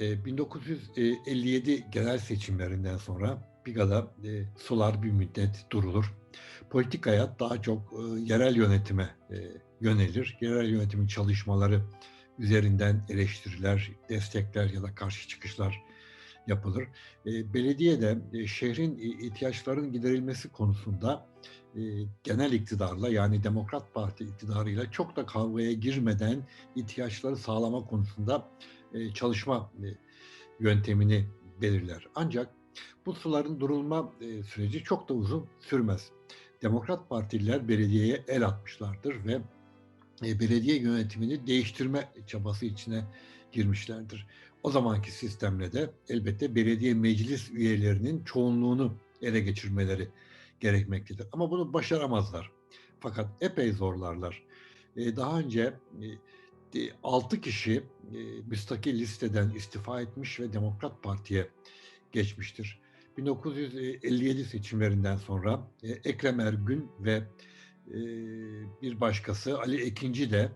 E, 1957 genel seçimlerinden sonra Biga'da e, sular bir müddet durulur. Politik hayat daha çok e, yerel yönetime e, yönelir. Yerel yönetimin çalışmaları üzerinden eleştiriler, destekler ya da karşı çıkışlar yapılır. E, belediye de e, şehrin ihtiyaçlarının giderilmesi konusunda genel iktidarla yani Demokrat Parti iktidarıyla çok da kavgaya girmeden ihtiyaçları sağlama konusunda çalışma e, yöntemini belirler. Ancak bu suların durulma e, süreci çok da uzun sürmez. Demokrat Partililer belediyeye el atmışlardır ve e, belediye yönetimini değiştirme çabası içine girmişlerdir. O zamanki sistemle de elbette belediye meclis üyelerinin çoğunluğunu ele geçirmeleri gerekmektedir. Ama bunu başaramazlar. Fakat epey zorlarlar. E, daha önce e, 6 kişi e, müstakil listeden istifa etmiş ve Demokrat Parti'ye geçmiştir. 1957 seçimlerinden sonra e, Ekrem Ergün ve e, bir başkası Ali Ekinci de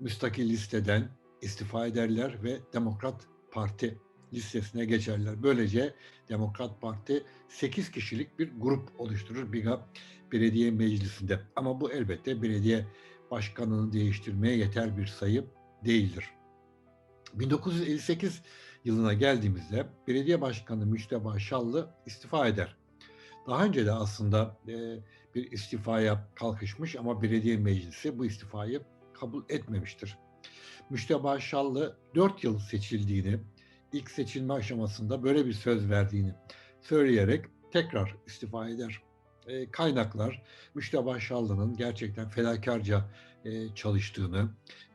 müstakil listeden istifa ederler ve Demokrat Parti listesine geçerler. Böylece Demokrat Parti 8 kişilik bir grup oluşturur Biga Belediye Meclisi'nde. Ama bu elbette belediye başkanını değiştirmeye yeter bir sayı değildir. 1958 yılına geldiğimizde belediye başkanı Müşteba Şallı istifa eder. Daha önce de aslında e, bir istifaya kalkışmış ama belediye meclisi bu istifayı kabul etmemiştir. Müşteba Şallı 4 yıl seçildiğini, ilk seçilme aşamasında böyle bir söz verdiğini söyleyerek tekrar istifa eder. E, kaynaklar Müşteba Şallı'nın gerçekten felakarca e, çalıştığını,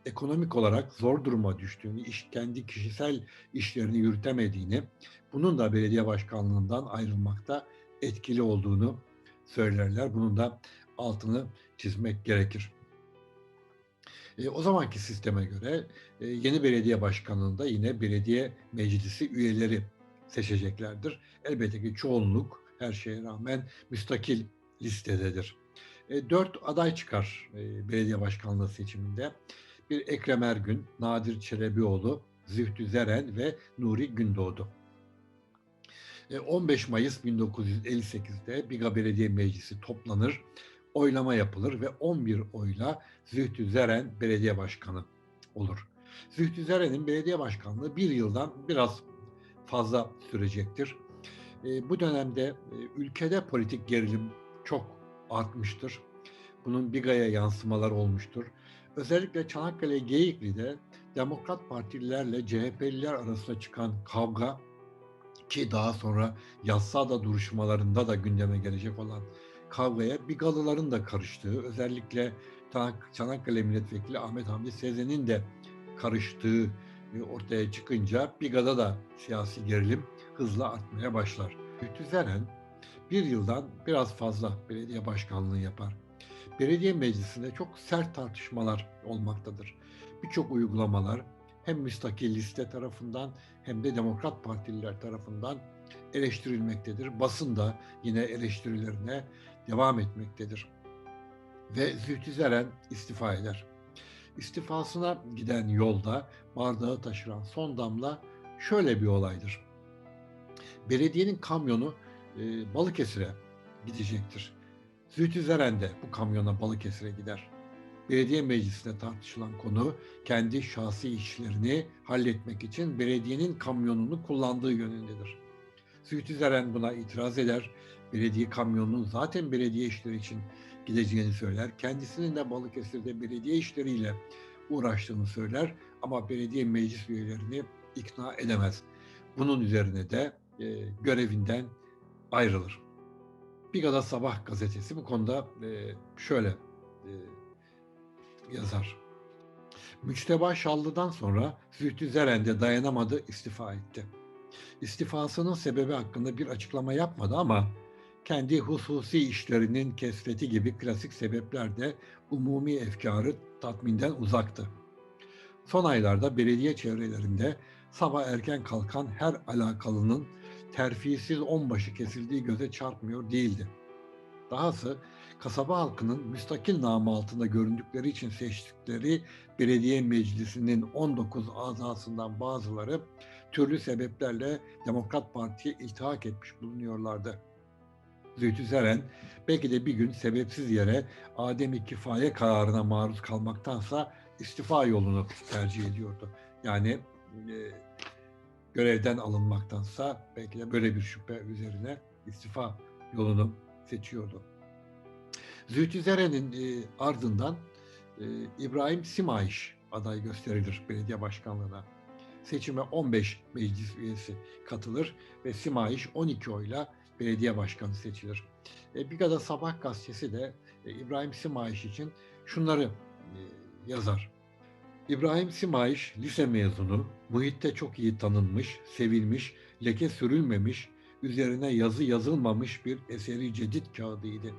ekonomik olarak zor duruma düştüğünü, iş, kendi kişisel işlerini yürütemediğini, bunun da belediye başkanlığından ayrılmakta etkili olduğunu söylerler. Bunun da altını çizmek gerekir. E, o zamanki sisteme göre e, yeni belediye başkanlığında yine belediye meclisi üyeleri seçeceklerdir. Elbette ki çoğunluk her şeye rağmen müstakil listededir. E, dört aday çıkar e, belediye başkanlığı seçiminde. Bir Ekrem Ergün, Nadir Çelebioğlu, Zühtü Zeren ve Nuri Gündoğdu. 15 Mayıs 1958'de Biga Belediye Meclisi toplanır, oylama yapılır ve 11 oyla Zühtü Zeren belediye başkanı olur. Zühtü Zeren'in belediye başkanlığı bir yıldan biraz fazla sürecektir. Bu dönemde ülkede politik gerilim çok artmıştır. Bunun Biga'ya yansımalar olmuştur. Özellikle Çanakkale Geyikli'de Demokrat Partililerle CHP'liler arasında çıkan kavga ki daha sonra Yassada duruşmalarında da gündeme gelecek olan kavgaya Bigalıların da karıştığı, özellikle Çanakkale Milletvekili Ahmet Hamdi Sezen'in de karıştığı ortaya çıkınca Biga'da da siyasi gerilim hızla artmaya başlar. Lütfü Zeren bir yıldan biraz fazla belediye başkanlığı yapar. Belediye meclisinde çok sert tartışmalar olmaktadır. Birçok uygulamalar hem müstakil liste tarafından hem de Demokrat Partililer tarafından eleştirilmektedir. Basın da yine eleştirilerine devam etmektedir. Ve Zühtü Zeren istifa eder. İstifasına giden yolda bardağı taşıran son damla şöyle bir olaydır. Belediyenin kamyonu e, Balıkesir'e gidecektir. Zühtü Zeren de bu kamyona Balıkesir'e gider. Belediye meclisinde tartışılan konu kendi şahsi işlerini halletmek için belediyenin kamyonunu kullandığı yönündedir. Zühtü Zeren buna itiraz eder. Belediye kamyonunun zaten belediye işleri için gideceğini söyler. Kendisinin de Balıkesir'de belediye işleriyle uğraştığını söyler ama belediye meclis üyelerini ikna edemez. Bunun üzerine de e, görevinden ayrılır. Bigada Sabah gazetesi bu konuda e, şöyle e, yazar. Müçteba Şallı'dan sonra Zühtü Zeren de dayanamadı, istifa etti. İstifasının sebebi hakkında bir açıklama yapmadı ama kendi hususi işlerinin kesreti gibi klasik sebepler de umumi efkarı tatminden uzaktı. Son aylarda belediye çevrelerinde sabah erken kalkan her alakalının terfisiz onbaşı kesildiği göze çarpmıyor değildi. Dahası kasaba halkının müstakil namı altında göründükleri için seçtikleri belediye meclisinin 19 azasından bazıları türlü sebeplerle Demokrat Parti'ye iltihak etmiş bulunuyorlardı. Zühtü Seren belki de bir gün sebepsiz yere ademi kifaye kararına maruz kalmaktansa istifa yolunu tercih ediyordu. Yani e, görevden alınmaktansa belki de böyle bir şüphe üzerine istifa yolunu seçiyordu. Zühtü Zeren'in e, ardından e, İbrahim Simayiş aday gösterilir belediye başkanlığına. Seçime 15 meclis üyesi katılır ve Simayiş 12 oyla belediye başkanı seçilir. E, Biga'da Sabah gazetesi de e, İbrahim Simayiş için şunları e, yazar. İbrahim Simayiş lise mezunu, muhitte çok iyi tanınmış, sevilmiş, leke sürülmemiş, üzerine yazı yazılmamış bir eseri cedid kağıdıydı.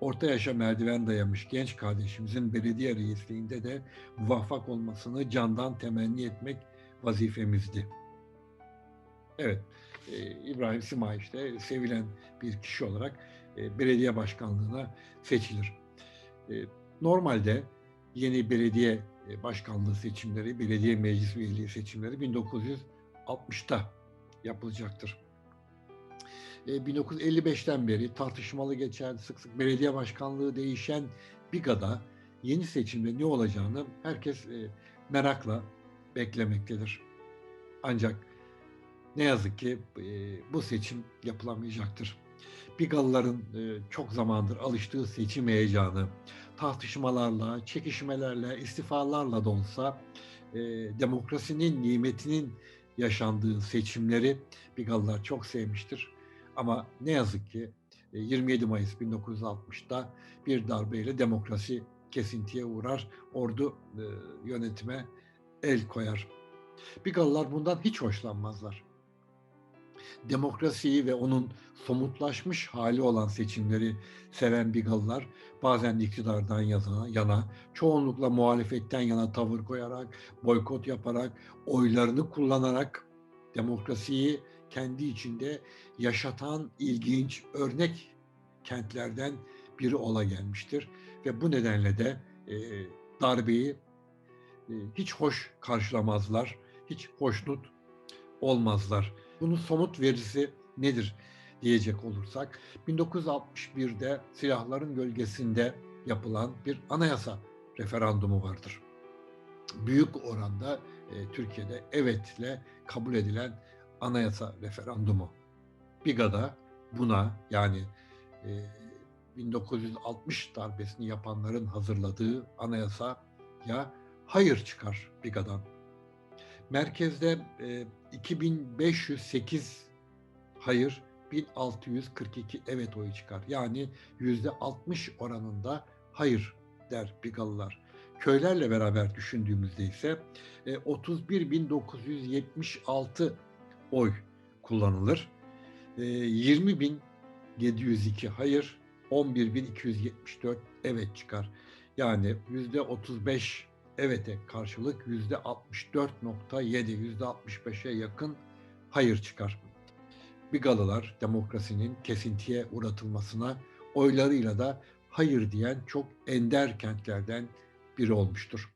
Orta yaşa merdiven dayamış genç kardeşimizin belediye reisliğinde de muvaffak olmasını candan temenni etmek vazifemizdi. Evet, e, İbrahim Simayiş de sevilen bir kişi olarak e, belediye başkanlığına seçilir. E, normalde yeni belediye başkanlığı seçimleri, belediye meclis üyeliği seçimleri 1960'ta yapılacaktır. E, 1955'ten beri tartışmalı geçen, sık sık belediye başkanlığı değişen Biga'da yeni seçimde ne olacağını herkes e, merakla beklemektedir. Ancak ne yazık ki e, bu seçim yapılamayacaktır. Bigalıların e, çok zamandır alıştığı seçim heyecanı, tartışmalarla, çekişmelerle, istifalarla da olsa e, demokrasinin nimetinin yaşandığı seçimleri Bigalılar çok sevmiştir. Ama ne yazık ki e, 27 Mayıs 1960'da bir darbeyle demokrasi kesintiye uğrar, ordu e, yönetime el koyar. Bigalılar bundan hiç hoşlanmazlar. Demokrasiyi ve onun somutlaşmış hali olan seçimleri seven Bigalılar bazen iktidardan yana, yana, çoğunlukla muhalefetten yana tavır koyarak, boykot yaparak, oylarını kullanarak demokrasiyi kendi içinde yaşatan ilginç örnek kentlerden biri ola gelmiştir. Ve bu nedenle de e, darbeyi e, hiç hoş karşılamazlar, hiç hoşnut olmazlar. Bunun somut verisi nedir diyecek olursak 1961'de silahların gölgesinde yapılan bir anayasa referandumu vardır. Büyük oranda e, Türkiye'de evetle kabul edilen anayasa referandumu. Biga'da buna yani e, 1960 darbesini yapanların hazırladığı anayasa ya hayır çıkar Biga'dan. Merkezde e, 2508 hayır, 1642 evet oyu çıkar. Yani yüzde 60 oranında hayır der Bigalılar. Köylerle beraber düşündüğümüzde ise e, 31.976 oy kullanılır. E, 20.702 hayır, 11.274 evet çıkar. Yani yüzde 35 evete karşılık yüzde 64.7, yüzde 65'e yakın hayır çıkar. Bigalılar demokrasinin kesintiye uğratılmasına oylarıyla da hayır diyen çok ender kentlerden biri olmuştur.